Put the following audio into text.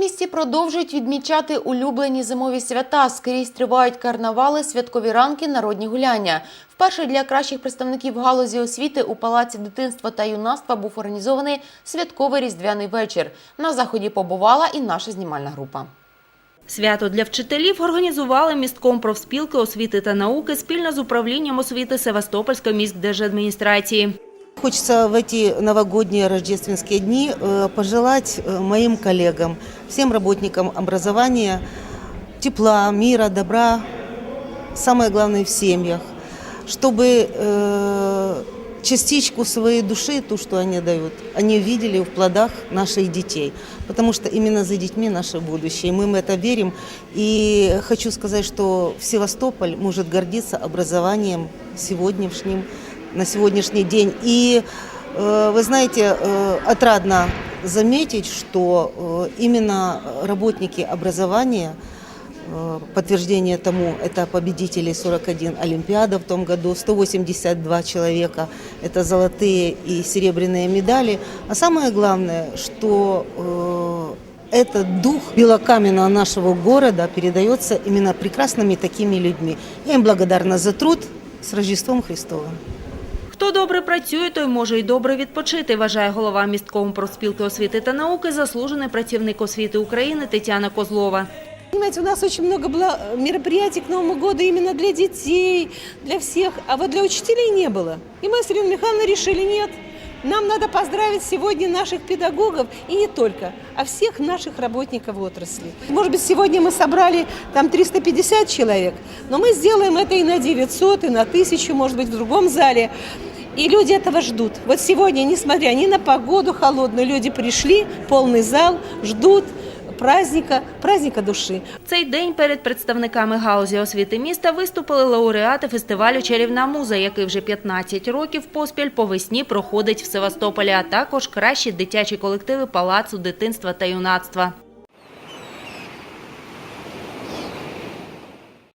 місті продовжують відмічати улюблені зимові свята. Скрізь тривають карнавали, святкові ранки, народні гуляння. Вперше для кращих представників галузі освіти у Палаці дитинства та юнацтва був організований святковий різдвяний вечір. На заході побувала і наша знімальна група. Свято для вчителів організували містком профспілки освіти та науки спільно з управлінням освіти Севастопольської міськдержадміністрації. Хочется в эти новогодние рождественские дни э, пожелать э, моим коллегам, всем работникам образования тепла, мира, добра, самое главное в семьях, чтобы э, частичку своей души, ту, что они дают, они видели в плодах наших детей. Потому что именно за детьми наше будущее. Мы в это верим. И хочу сказать, что Севастополь может гордиться образованием сегодняшним, на сегодняшний день. И э, вы знаете, э, отрадно заметить, что э, именно работники образования Подтверждение тому – это победители 41 Олимпиада в том году, 182 человека – это золотые и серебряные медали. А самое главное, что этот дух белокаменного нашего города передается именно прекрасными такими людьми. Я им благодарна за труд. С Рождеством Христовым! Хто добре працює, той може й добре відпочити, вважає голова містком профспілки освіти та науки, заслужений працівник освіти України Тетяна Козлова. Понимаете, у нас очень много было мероприятий к Новому году именно для детей, для всех, а вот для учителей не было. И мы с Ириной Михайловной решили, нет, нам надо поздравить сегодня наших педагогов, и не только, а всех наших работников отрасли. Может быть, сегодня мы собрали там 350 человек, но мы сделаем это и на 900, и на 1000, может быть, в другом зале. И люди этого ждут. Вот сегодня, несмотря ни на погоду холодную, люди пришли, полный зал, ждут праздника, праздника души. Цей день перед представниками галузі освіти міста виступили лауреати фестивалю «Чарівна муза», який вже 15 років поспіль по весні проходить в Севастополі, а також кращі дитячі колективи Палацу дитинства та юнацтва.